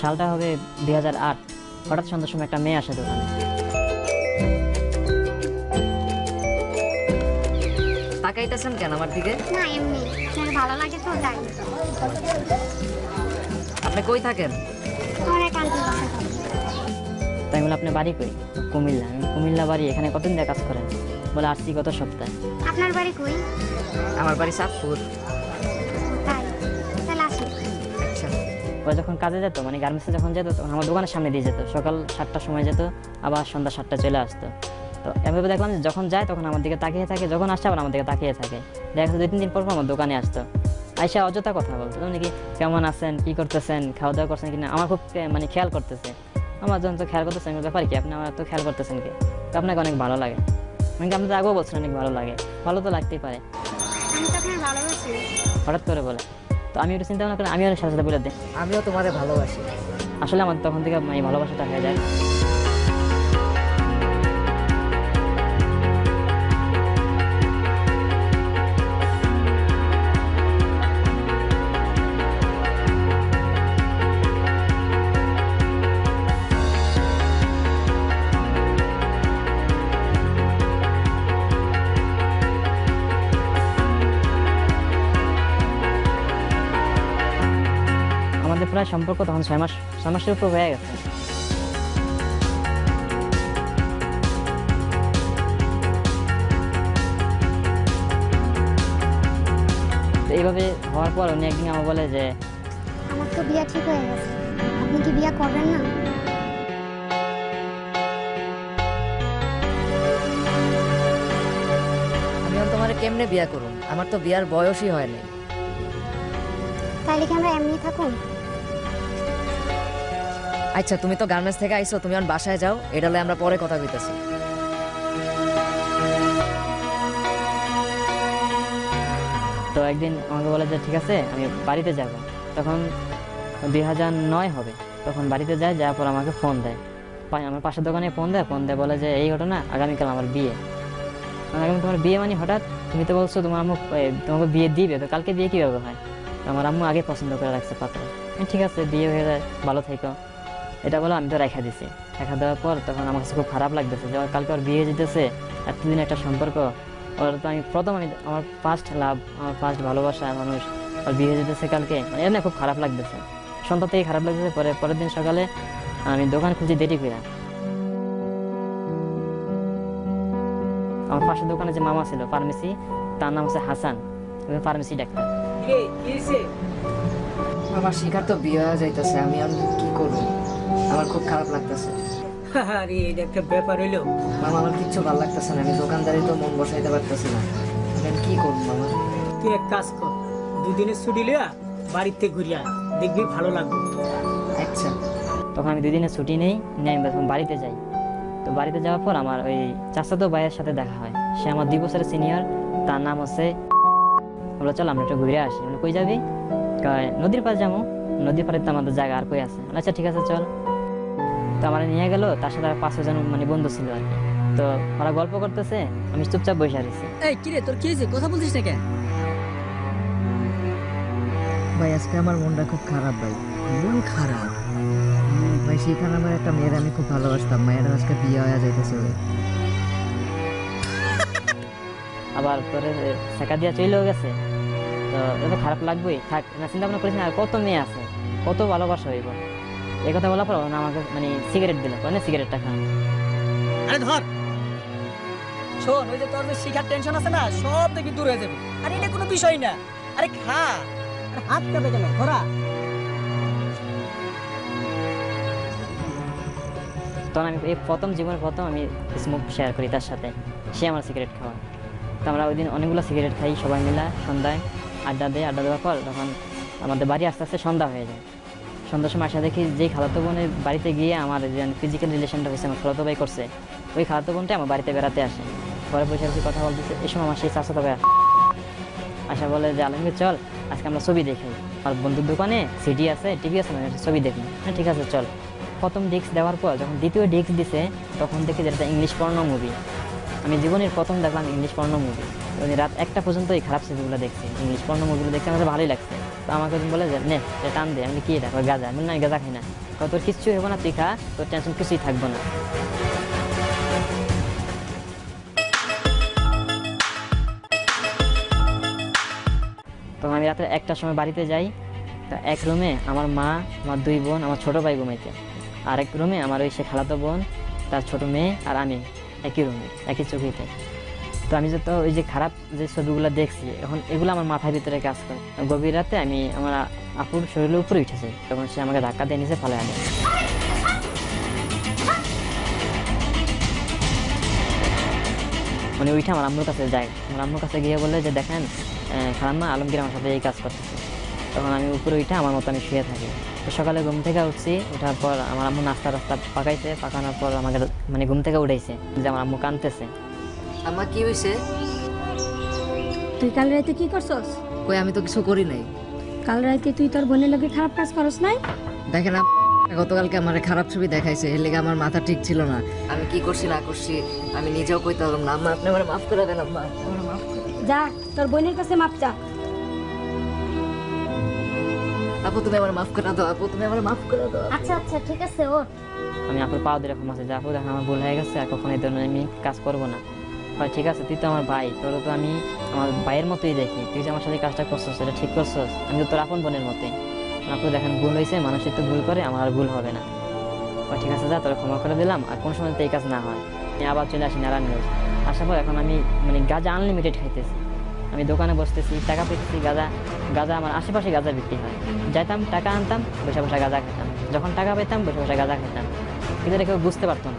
সালটা হবে দুই হাজার আট। হঠাৎ সন্ধ্যার সময় একটা মেয়ে আসে দোকানে। তাকাইতেছেন কেন আমার দিকে? না এমনি। ভালো লাগে তো তাই। আপনি কই থাকেন। তাই বলে আপনি বাড়ি কই? কুমিল্লা। আমি কুমিল্লা বাড়ি। এখানে কতদিন দিয়ে কাজ করেন? বলে আসছি গত সপ্তাহে। আপনার বাড়ি কই? আমার বাড়ি চাঁদপুর ও যখন কাজে যেত মানে গার্মেন্টসে যখন যেত তখন আমার দোকানের সামনে দিয়ে যেত। সকাল সাতটার সময় যেত আবার সন্ধ্যা সাতটা চলে আসতো। তো এভাবে দেখলাম যে যখন যায় তখন আমার দিকে তাকিয়ে থাকে যখন আসছে আবার আমার দিকে তাকিয়ে থাকে। দেখা দুই তিন দিন পর পর আমার দোকানে আসতো। আইসা অযথা কথা বলতো যেমন কি কেমন আছেন? কি করতেছেন? খাওয়া দাওয়া করছেন কিনা? আমার খুব মানে খেয়াল করতেছে। আমার যখন তো খেয়াল করতেছেন ব্যাপার কি? আপনি আমার তো খেয়াল করতেছেন কি? তো আপনাকে অনেক ভালো লাগে। মানে কি আপনি তো আগেও বলছেন অনেক ভালো লাগে? ভালো তো লাগতেই পারে। হঠাৎ করে বলে। তো আমি ওটা চিন্তা ভাবনা করি আমি ওর সাথে সাথে বলে দিই। আমিও তোমাদের ভালোবাসি। আসলে আমার তখন থেকে এই ভালোবাসাটা হয়ে যায়। আমাদের সম্পর্ক তখন ছয় মাস ছয় মাসের উপর হয়ে গেছে। তো এইভাবে হওয়ার পর উনি একদিন আমার বলে যে আমার তো বিয়ে ঠিক হয়ে গেছে। আপনি কি বিয়ে করবেন না? আমি তোমারে কেমনে বিয়া করুম? আমার তো বিয়ার বয়সই হয়নি। তাহলে কি আমরা এমনি থাকুন আচ্ছা তুমি তো গার্মেন্টস থেকে আইছো, তুমি এখন বাসায় যাও, এটা আমরা পরে কথা কইতেছি। তো একদিন আমাকে বলে যে, ঠিক আছে, আমি বাড়িতে যাব। তখন দুই হাজার নয় হবে। তখন বাড়িতে যায়, যাওয়ার পর আমাকে ফোন দেয়। আমার পাশের দোকানে ফোন দেয় ফোন দেয়, বলে যে, এই ঘটনা, আগামীকাল আমার বিয়ে। আগামী তোমার বিয়ে মানে হঠাৎ? তুমি তো বলছো তোমার আম্মু তোমাকে বিয়ে দিবে, তো কালকে বিয়ে কীভাবে হয়? আমার আম্মু আগে পছন্দ করে রাখছে পাত্র। ঠিক আছে, বিয়ে হয়ে যায়, ভালো থেকো। এটা বলে আমি তো রেখা দিছি। রেখা দেওয়ার পর তখন আমার কাছে খুব খারাপ লাগতেছে যে কালকে ওর বিয়ে যেতেছে এতদিন একটা সম্পর্ক ওর তো আমি প্রথম আমি আমার ফার্স্ট লাভ আমার ফার্স্ট ভালোবাসা মানুষ ওর বিয়ে যেতেছে কালকে। মানে এর না খুব খারাপ লাগতেছে। সন্ধ্যা থেকে খারাপ লাগতেছে পরে পরের দিন সকালে আমি দোকান খুঁজে দেরি করে আমার পাশের দোকানে যে মামা ছিল ফার্মেসি তার নাম হচ্ছে হাসান। Pharmacy doctor. আমার শিকার তো বিয়ে হয়ে যাইতেছে আমি আর কি করব? আমার খুব খারাপ লাগতেছে। আরে এটা একটা ব্যাপার হইল। মামা আমার কিচ্ছু ভালো লাগতেছে না। আমি দোকানদারি তো মন বসাইতে পারতেছি না। আমি কি করব মামা? তুই এক কাজ কর দুদিনের ছুটি লিয়া বাড়িতে ঘুরিয়া দেখবি ভালো লাগবে। আচ্ছা। তখন আমি দুই দিনের ছুটি নেই নিয়ে আমি তখন বাড়িতে যাই। তো বাড়িতে যাওয়ার পর আমার ওই চাচাতো ভাইয়ের সাথে দেখা হয়। সে আমার দুই বছরের সিনিয়র তার নাম হচ্ছে বলো চল আমরা একটু ঘুরে আসি। মানে কই যাবি? কয়, নদীর পাড়ে যাব। নদীর পাড়ে তো আমাদের জায়গা আর কই আছে? আচ্ছা ঠিক আছে চল। তো আমার নিয়ে গেল তার সাথে আর পাঁচশো জন মানে বন্ধু ছিল আর কি। তো ওরা গল্প করতেছে আমি চুপচাপ বসে রয়েছি এই কিরে তোর কি হয়েছে? কথা বলছিস না কেন? ভাই আজকে আমার মনটা খুব খারাপ ভাই। মন খারাপ? ভাই সেখানে আমার একটা মেয়ের আমি খুব ভালোবাসতাম। মায়ের আজকে বিয়ে হয়ে যাইতেছে আবার তোর শেখা দিয়া চলেও গেছে। তো এটা খারাপ লাগবেই। থাক না চিন্তা ভাবনা করিস না আর কত মেয়ে আছে কত ভালোবাসা হইব। এই কথা বলার পর ওনা আমাকে মানে সিগারেট দিল। মানে সিগারেটটা খান। আরে ধর! শোন ওই যে তোর যে শিখার টেনশন আছে না সব দেখবি দূর হয়ে যাবে। আরে এটা কোনো বিষয় না। আরে খা! আরে হাত কাঁপে কেন? ধরা! তখন আমি এই প্রথম জীবনের প্রথম আমি স্মোক শেয়ার করি তার সাথে। সে আমার সিগারেট খাওয়া তো আমরা ওই দিন অনেকগুলো সিগারেট খাই সবাই মিলে সন্ধ্যায় আড্ডা দেয়। আড্ডা দেওয়ার পর তখন আমাদের বাড়ি আস্তে আস্তে সন্ধ্যা হয়ে যায়। সন্ধ্যার সময় আসা দেখি যেই খালাতো বোনের বাড়িতে গিয়ে আমার যে ফিজিক্যাল রিলেশনটা হয়েছে, আমার খালাতো ভাই করছে, ওই খালাতো বোনটা আমার বাড়িতে বেড়াতে আসে। পরে বসে বসে কথা বলতেছে। এই সময় আমার সেই চাচাতো ভাই আসে। আশা বলে যে, আলমগীর, চল, আজকে আমরা ছবি দেখি। আর বন্ধুর দোকানে সিডি আছে টিভি আছে না ছবি দেখি। হ্যাঁ ঠিক আছে, চল। প্রথম ডিস্ক দেওয়ার পর যখন দ্বিতীয় ডিস্ক দিছে, তখন দেখি যে, এটা ইংলিশ পর্ণ মুভি আমি জীবনের প্রথম দেখলাম ইংলিশ পর্ণ মুভি রাত একটা পর্যন্ত এই খারাপ ছবিগুলো দেখছি। ইংলিশ পর্ণ মুভিগুলো দেখতে আমাদের ভালোই লাগছে। তো আমাকে বলে যে, নে টান দে, আমি কি এটা? গাঁজা। আমি না গাঁজা খাই না। তোর কিচ্ছু হবে না, তুই খা, তোর টেনশন কিছুই থাকব না। তখন আমি রাতে একটার সময় বাড়িতে যাই। তা এক রুমে আমার মা, আমার দুই বোন, আমার ছোট ভাই ঘুমাইতে। আর এক রুমে আমার ওই সে খালাতো বোন, তার ছোট মেয়ে আর আমি একই রুমে, একই চোখেতে। তো আমি যত ওই যে খারাপ যে ছবিগুলো দেখছি, এখন এগুলো আমার মাথার ভিতরে কাজ করে। গভীর রাতে আমি আমার আপুর শরীরের উপরে উঠেছে তখন সে আমাকে ধাক্কা দিয়ে নিচে ফেলে আনে মানে ওইটা আমার আম্মুর কাছে যায়। আমার আম্মুর কাছে গিয়ে বলে যে, দেখেন খালাম্মা আলমগীর আমার সাথে এই কাজ করতেছে। তখন আমি উপরে ওইটা আমার মতো আমি শুয়ে থাকি। তো সকালে ঘুম থেকে উঠছি ওঠার পর আমার আম্মু নাস্তা রাস্তা পাকাইছে, পাকানোর পর আমাকে মানে ঘুম থেকে উঠাইছে যে আমার আম্মু কাঁদতেছে। আমার কি হয়েছে তুই কাল রাতে কি করছস? কই আমি তো কিছু করি নাই। কাল রাতে তুই তোর বোনের লোকে খারাপ কাজ করস নাই? দেখেন গতকালকে আমার খারাপ ছবি দেখাইছে এর লেগে আমার মাথা ঠিক ছিল না। আমি কি করছি না করছি আমি নিজেও কইতে পারলাম না। আম্মা আপনি আমার মাফ করে দেন আম্মা। আমার মাফ করে যা তোর বোনের কাছে মাপ চা। আপু তুমি আমার মাফ করে দাও আপু তুমি আমার মাফ করে দাও। আচ্ছা আচ্ছা ঠিক আছে ওর আমি আপুর পাও দিয়ে ক্ষমা চাই যে আপু দেখেন আমার ভুল হয়ে গেছে আর কখনো এই ধরনের আমি কাজ করব না। হয়, ঠিক আছে, তুই তো আমার ভাই, তোর তো আমি আমার ভাইয়ের মতোই দেখি, তুই যে আমার সাথে কাজটা করছিস সেটা ঠিক করছিস, আমি তো তোর আপন বোনের মতোই। আপু দেখেন, ভুল হয়েছে মানুষের তো ভুল করে, আমার আর ভুল হবে না। হয়, ঠিক আছে, যা, তোর ক্ষমা করে দিলাম, আর কোনো সময় তো এই কাজ না হয়। আমি আবার চলে আসি নারায়ণগঞ্জ আসার পর এখন আমি মানে গাঁজা আনলিমিটেড খাইতেছি। আমি দোকানে বসতেছি, টাকা পেতেছি, গাঁজা গাঁজা আমার আশেপাশে গাঁজা বিক্রি হয়। যাইতাম, টাকা আনতাম, বসে বসে গাঁজা খেতাম। যখন টাকা পেতাম, বসে বসে গাঁজা খেতাম। কিন্তু এটা কেউ বুঝতে পারতো না।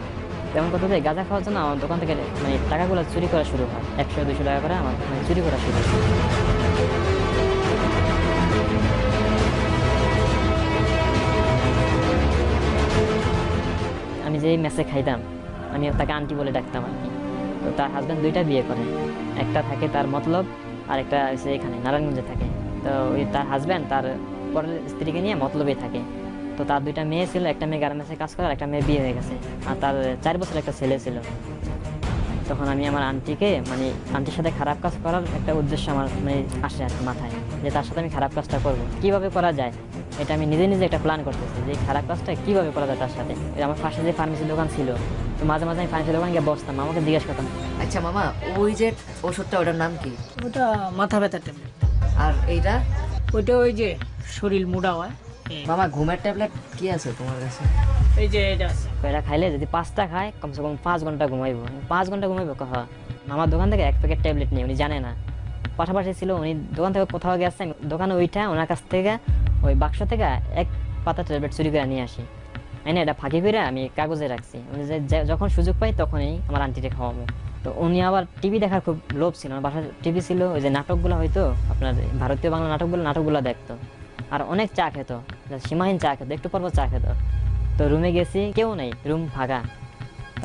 তেমন কথা যে গাঁজা খাওয়ার জন্য আমার দোকান থেকে মানে টাকাগুলো চুরি করা শুরু হয়। একশো, দুশো টাকা করে আমার মানে চুরি করা শুরু হয়। আমি যে মেসে খাইতাম, আমি তাকে আন্টি বলে ডাকতাম আর কি। তো তার হাজব্যান্ড দুইটা বিয়ে করে। একটা থাকে তার মতলব, আর একটা এখানে, নারায়ণগঞ্জে থাকে। তো ওই তার হাজব্যান্ড তার পরের স্ত্রীকে নিয়ে মতলবে থাকে। তো তার দুইটা মেয়ে ছিল একটা মেয়ে গার্মেন্টসে কাজ করে একটা মেয়ে বিয়ে হয়ে গেছে। আর তার চার বছর একটা ছেলে ছিল। তখন আমি আমার আন্টিকে মানে আন্টির সাথে খারাপ কাজ করার একটা উদ্দেশ্য আমার মানে আসে আর মাথায় যে তার সাথে আমি খারাপ কাজটা করব। কীভাবে করা যায়? এটা আমি নিজে নিজে একটা প্ল্যান করতেছি যে খারাপ কাজটা কীভাবে করা যায় তার সাথে? আমার পাশে যে ফার্মেসি দোকান ছিল তো মাঝে মাঝে আমি ফার্মেসি দোকান গিয়ে বসতাম আমাকে জিজ্ঞেস করতাম আচ্ছা মামা ওই যে ওষুধটা ওটার নাম কি? ওটা মাথা ব্যথার ট্যাবলেট আর এইটা? ওইটা ওই যে শরীর মুড়া হয় মামা ঘুমের ট্যাবলেট কি আছে তোমার কাছে? এই যে এটা আছে। এটা খাইলে? যদি পাঁচটা খায় কমসে কম পাঁচ ঘণ্টা ঘুমাইবো। পাঁচ ঘণ্টা ঘুমাইবো কথা আমার দোকান থেকে এক প্যাকেট ট্যাবলেট নিয়ে উনি জানে না। পাশাপাশি ছিল উনি দোকান থেকে কোথাও গেছে দোকানে ওইটা ওনার কাছ থেকে ওই বাক্স থেকে এক পাতা ট্যাবলেট চুরি করে নিয়ে আসি। এনে এটা ফাঁকি করে আমি কাগজে রাখছি। উনি যখন সুযোগ পাই তখনই আমার আন্টিকে খাওয়াবো। তো উনি আবার টিভি দেখার খুব লোভ ছিল। আমার বাসায় টিভি ছিল ওই যে নাটকগুলো হয়তো আপনার ভারতীয় বাংলা নাটকগুলো নাটকগুলো দেখতো। আর অনেক চা খেত। সীমাহীন চা খেত, একটু পর পর চা খেত তো রুমে গেছি, কেউ নেই রুম ফাঁকা।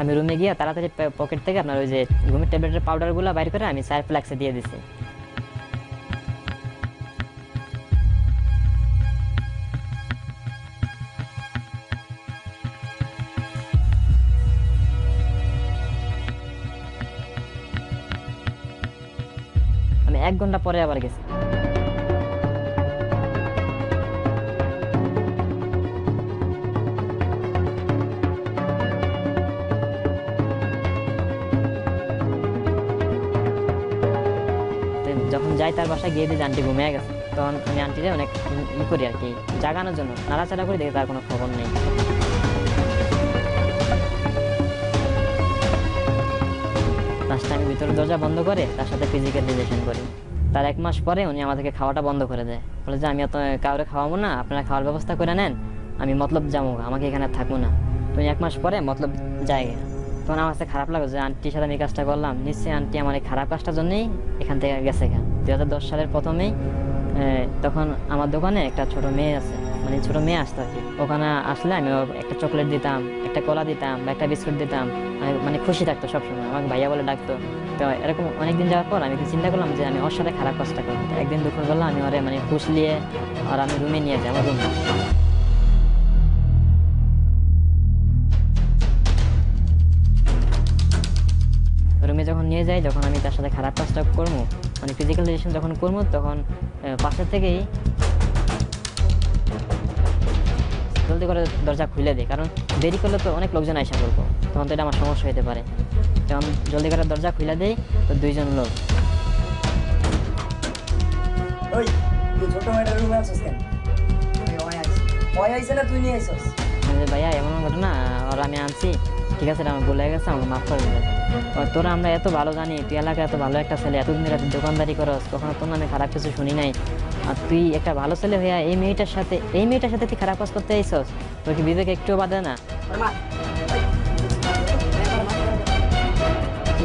আমি রুমে গিয়ে তাড়াতাড়ি পকেট থেকে আপনার ওই যে ঘুমের ট্যাবলেটের পাউডারগুলো বাইর করে আমি চার ফ্ল্যাক্সে দিয়ে দিছি। আমি এক ঘণ্টা পরে আবার গেছি। যাই তার বাসায় গিয়ে দিয়ে আন্টি ঘুমিয়ে গেছে। তখন আমি আন্টিরে অনেক ই করি আর কি, জাগানোর জন্য। নাড়াচাড়া করি দেখি তার কোনো খবর নেই। লাস্টে আমি ভিতরে দরজা বন্ধ করে তার সাথে ফিজিক্যাল রিলেশন করি। তার এক মাস পরে উনি আমাদেরকে খাওয়াটা বন্ধ করে দেয়। বলে যে, আমি অত কাউরে খাওয়াবো না, আপনারা খাওয়ার ব্যবস্থা করে নেন। আমি মতলব যাব, আমাকে এখানে থাকব না। তুমি এক মাস পরে মতলব জায়গা তখন আমার কাছে খারাপ লাগল যে, আন্টির সাথে আমি কাজটা করলাম। নিশ্চয়ই আন্টি আমার এই খারাপ কাজটার জন্যই এখান থেকে গেছে হাজার দশ সালের প্রথমেই তখন আমার দোকানে একটা ছোট মেয়ে আছে মানে ছোট মেয়ে আসতো আর কি। ওখানে আসলে আমি একটা চকলেট দিতাম, একটা কলা দিতাম বা একটা বিস্কুট দিতাম। আমি মানে খুশি থাকতো সবসময়, আমাকে ভাইয়া বলে ডাকতো। তো এরকম অনেকদিন যাওয়ার পর আমি চিন্তা করলাম যে, আমি ওর সাথে খারাপ কাজটা করব। একদিন দুপুর বেলা আমি ওরে মানে ফুসলিয়ে আর আমি রুমে নিয়ে যাই, আমার রুমে। নিয়ে যাই যখন আমি তার সাথে খারাপ কাজটা করব মানে ফিজিক্যাল রিলেশন যখন করব তখন পাশের থেকেই জলদি করে দরজা খুলে দিই। কারণ দেরি করলে তো অনেক লোকজন আইসা করব তখন তো এটা আমার সমস্যা হতে পারে। যখন জলদি করে দরজা খুলে দিই তো দুইজন লোক। ওই তুই ছোট মেয়েটার রুমে আছিস কেন? ওই আইছে না তুই নিয়ে আইছস ভাইয়া এমন ঘটনা আর আমি আনছি। ঠিক আছে, এটা আমার বলে গেছে, আমাকে মাফ করে দিলে তোরা আমরা এত ভালো জানি, তুই এলাকা এত ভালো একটা ছেলে, এতদিন ধরে দোকানদারি করস, কখনো তোর নামে খারাপ কিছু শুনি নাই। আর তুই একটা ভালো ছেলে হইয়া এই মেয়েটার সাথে, এই মেয়েটার সাথে তুই খারাপ কাজ করতে আইসস তোর কি বিবেক একটুও বাদে না?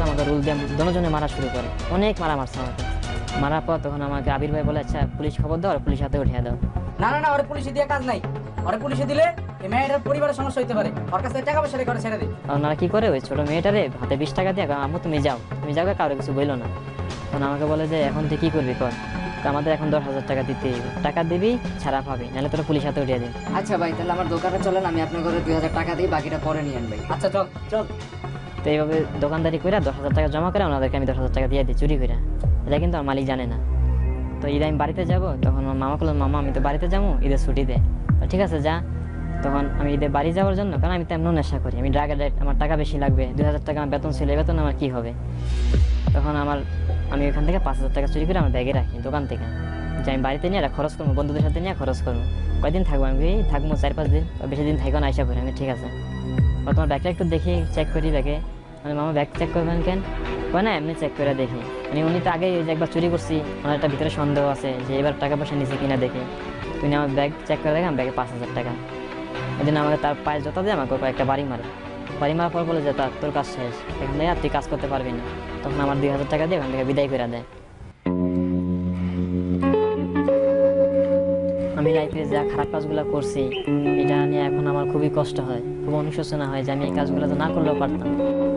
আমাকে রুল দিয়ে দনোজনে মারা শুরু করে। অনেক মারা মারছে আমাকে। মারার পর তখন আমাকে আবির ভাই বলে আচ্ছা পুলিশ খবর দাও, আর পুলিশ হাতে উঠিয়ে দাও। না না না, ওরে পুলিশে দিয়ে কাজ নাই। ওরে পুলিশে দিলে এই মেয়েটার পরিবারের সমস্যা হইতে পারে। ওর কাছে টাকা পয়সা ওরে ছেড়ে দে। আর ওনারা কি করে ওই ছোটো মেয়েটারে হাতে বিশ টাকা দিয়ে আম্মু তুমি যাও। তুমি যাও কারও কিছু বইলো না। তখন আমাকে বলে যে এখন তুই কি করবি কর? আমাদের এখন দশ হাজার টাকা দিতে টাকা দিবি ছাড়া পাবি। নাহলে তোরা পুলিশ হাতে উঠিয়ে দিবি আচ্ছা ভাই তাহলে আমার দোকানে চলেন আমি আপনার ঘরে দুই হাজার টাকা দিই বাকিটা পরে নিয়ে আনবে আচ্ছা চল চল। তো এইভাবে দোকানদারি করে দশ হাজার টাকা জমা করে ওনাদেরকে আমি দশ হাজার টাকা দিয়ে দিই চুরি করে এটা কিন্তু আমার মালিক জানে না। তো ঈদে আমি বাড়িতে যাব তখন আমার মামা বলল মামা আমি তো বাড়িতে যাব ঈদের ছুটি দে। তো ঠিক আছে, যা। তখন আমি ঈদে বাড়ি যাওয়ার জন্য, কারণ আমি তেমন নেশা করি। আমি ড্রাগ আমার টাকা বেশি লাগবে, দুই হাজার টাকা আমার বেতন ছিল বেতন আমার কী হবে? তখন আমার, আমি ওখান থেকে পাঁচ হাজার টাকা চুরি করে আমার ব্যাগে রাখি, দোকান থেকে। যে আমি বাড়িতে নিয়ে খরচ করব, বন্ধুদের সাথে নিয়ে খরচ করব। কয়দিন থাকব? আমি থাকব চার পাঁচ দিন বেশি দিন থাকব না, আইসা পড়ে, আমি ঠিক আছে। তোমার ব্যাগটা একটু দেখি চেক করি ব্যাগে। মানে মামা ব্যাগ চেক করবেন কেন? কয় না, এমনি চেক করে দেখি। মানে উনি তো আগে একবার চুরি করছি, ওনার একটা ভিতরে সন্দেহ আছে যে এবার টাকা পয়সা নিছে কিনা দেখি। তুমি আমার ব্যাগ চেক করে দেখলাম ব্যাগে পাঁচ হাজার টাকা। ওই জন্য আমাকে তার পায়ে জোতা দিয়ে আমাকে কয়েকটা বাড়ি মারে। বাড়ি মারার পর বলে যে, তা, তোর কাজ শেষ। এখানে আর তুই কাজ করতে পারবি না। তখন আমার দুই হাজার টাকা দিয়ে ওখান থেকে বিদায় করে দেয়। আমি লাইফে যা খারাপ কাজগুলো করছি, এটা নিয়ে এখন আমার খুবই কষ্ট হয়। খুব অনুশোচনা হয় যে, আমি এই কাজগুলো তো না করলেও পারতাম।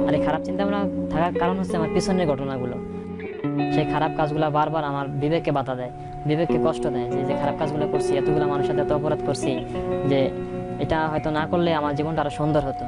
আর এই খারাপ চিন্তা ভাবনা থাকার কারণ হচ্ছে আমার পিছনের ঘটনাগুলো। সেই খারাপ কাজগুলো বারবার আমার বিবেককে বাধা দেয়, বিবেককে কষ্ট দেয় যে যে খারাপ কাজগুলো করছি, এতগুলো মানুষের সাথে এত অপরাধ করছি যে এটা হয়তো না করলে আমার জীবনটা আরও সুন্দর হতো।